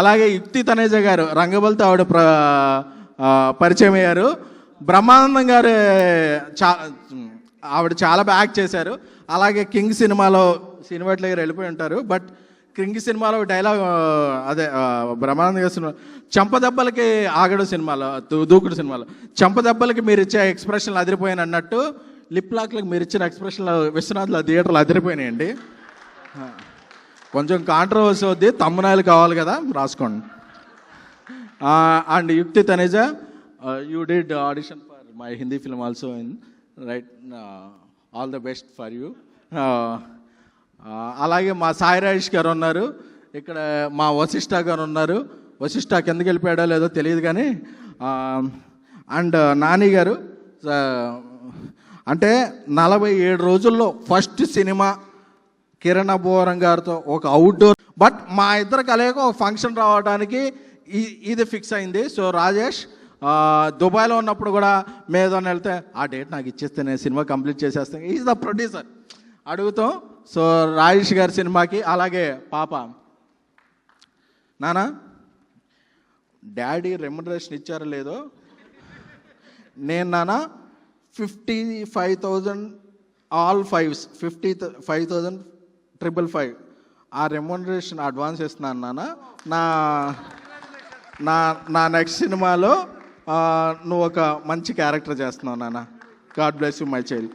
అలాగే యుక్తి తనేజ గారు రంగబలితో ఆవిడ ప్ర పరిచయం అయ్యారు. బ్రహ్మానందం గారు చా ఆవిడ చాలా బ్యాక్ యాక్ట్ చేశారు. అలాగే కింగ్ సినిమాలో సినిమా దగ్గర వెళ్ళిపోయి ఉంటారు. బట్ కింగ్ సినిమాలో డైలాగ్ అదే బ్రహ్మానంద గారి సినిమా చెంపదెబ్బలకి ఆగడు సినిమాలో దూకుడు సినిమాలో. చెంపదెబ్బలకి మీరు ఇచ్చే ఎక్స్ప్రెషన్లు అదిరిపోయాను అన్నట్టు లిప్ లాక్లకు మీరు ఇచ్చిన ఎక్స్ప్రెషన్లు విశ్వనాథ్లో థియేటర్లు అదిరిపోయినాయండి. కొంచెం కాంట్రవర్సీ వద్ది తమ్మునాయలు కావాలి కదా రాసుకోండి. And Yukti Taneja you did audition for my Hindi film also in right all the best for you అలాగే మా సాయి రాజేష్ గారు ఉన్నారు. ఇక్కడ మా వశిష్ఠ గారు ఉన్నారు. వశిష్ఠ కిందకి వెళ్ళిపోయాడో లేదో తెలియదు కానీ అండ్ నాని గారు అంటే నలభై ఏడు రోజుల్లో ఫస్ట్ సినిమా కిరణ్ అబ్బోరం గారితో ఒక అవుట్డోర్ బట్ మా ఇద్దరు కలయిక ఒక ఫంక్షన్ రావడానికి ఇది ఫిక్స్ అయింది. సో రాజేష్ దుబాయ్లో ఉన్నప్పుడు కూడా మేదోని వెళ్తే ఆ డేట్ నాకు ఇచ్చేస్తే నేను సినిమా కంప్లీట్ చేసేస్తాను ఈజ్ ద ప్రొడ్యూసర్ అడుగుతాం సో రాజేష్ గారి సినిమాకి అలాగే పాప. నానా డాడీ రెమ్యునరేషన్ ఇచ్చారో లేదో? నేను నాన్న fifty five thousand all fives fifty five thousand triple five ఆ రెమ్యూనరేషన్ అడ్వాన్స్ ఇస్తున్నాను నాన్న. నా నా నా నెక్స్ట్ సినిమాలో నువ్వు ఒక మంచి క్యారెక్టర్ చేస్తున్నావు నాన్న. God bless you my child